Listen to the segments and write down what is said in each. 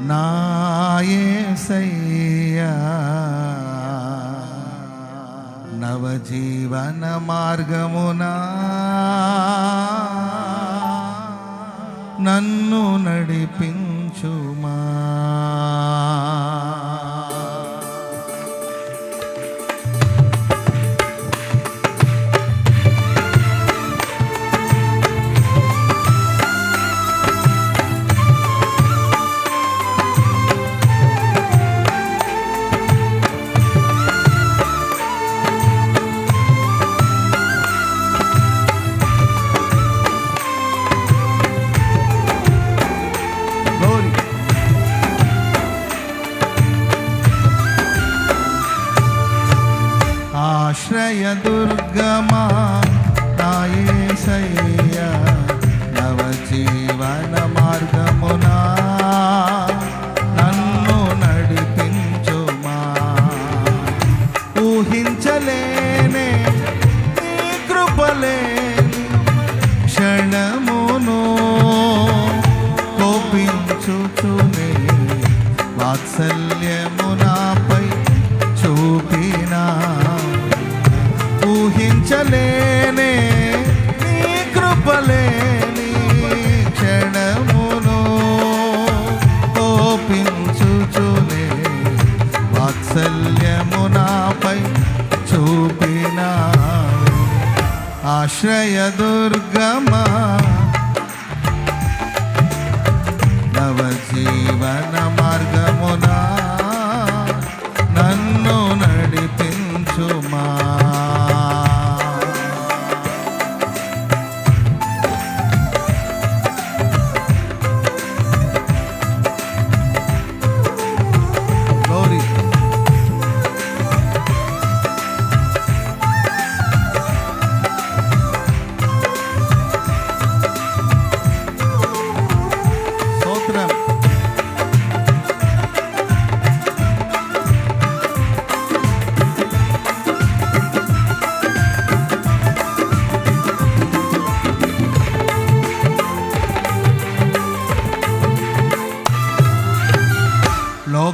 నాయసయ్యా నవజీవన మార్గమునా. నన్ను నడిపించుమా. ఆశ్రయ దుర్గమా నాయసయ్య నవ జీవన మార్గమునా. నన్ను నడిపించుమా. ఊహించలేనే నీ కృపలేని క్షణమును కోపించుచునే. వాత్సల్యము చూచునే వాత్సల్యము నాపై చూపినా ఆశ్రయ దుర్గమా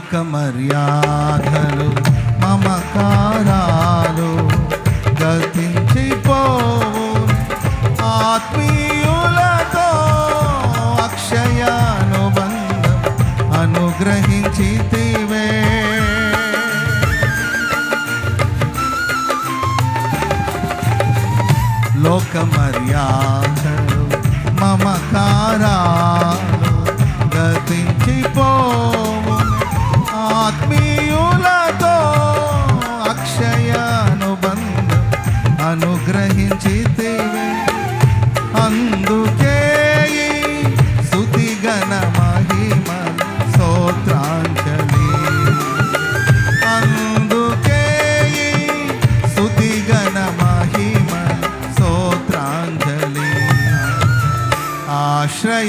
లోక మర్యాదలు మమకారాలు గతించిపోవు. ఆత్మీయులతో అక్షయానుబంధం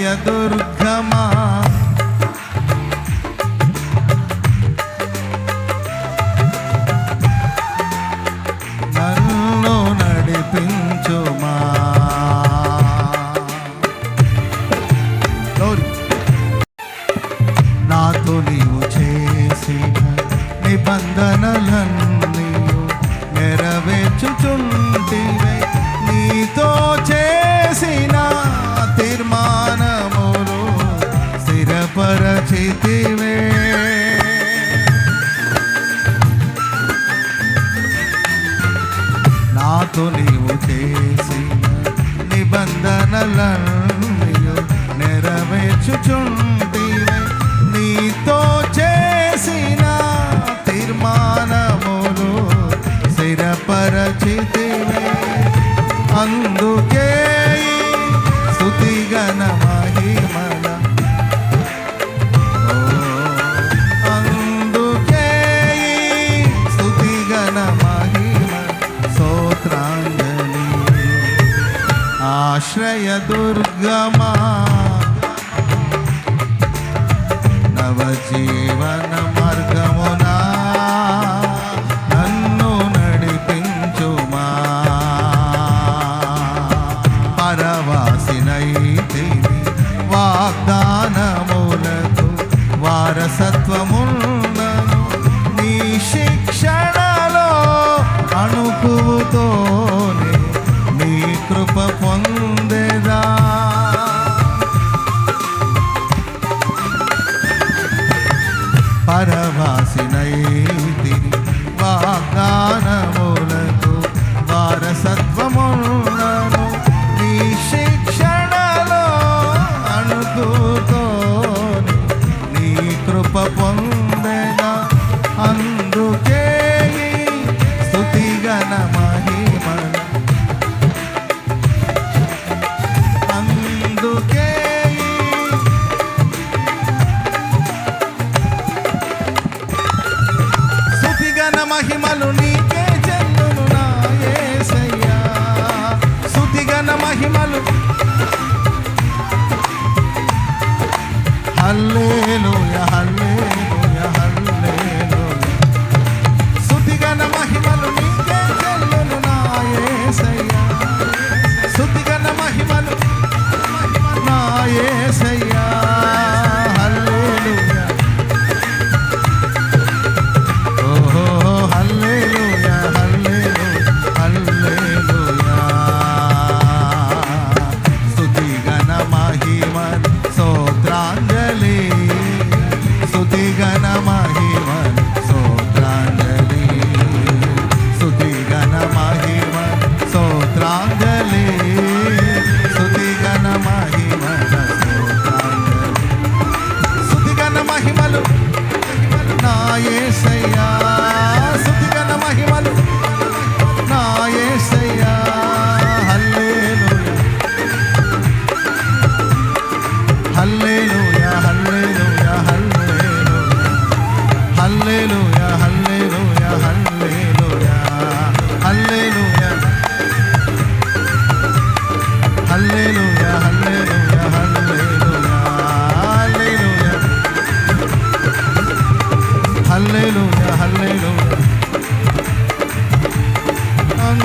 ఆశ్రయ దుర్గమా? నన్ను నడిపించుమా? నాతో నీవు చేసిన నిబంధన స్థిరపరచితివే నాతో నీవు చేసిన నిబంధనలను నెరవేర్చుచుంటివే. నీతో చేసిన తీర్మానములు స్థిరపరచితివే. అందుకే స్థుతిగణ మహిమ ఆశ్రయ దుర్గమా? నవజీవన మార్గమునా? నన్ను నడిపించుమా? పరవాసినైతి వాగ్దానములకు వారసత్వమున్నను. నీ శిక్షణలో అణుకువు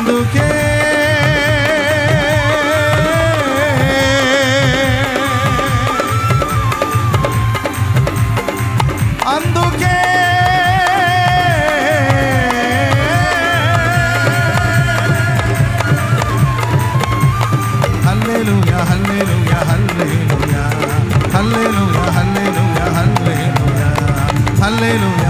అందుకే. అందుకే. హల్లెలూయా హల్లెలూయా హల్లెలూయా. హల్లెలూయా హల్లెలూయా హల్లెలూయా. హల్లెలూయా.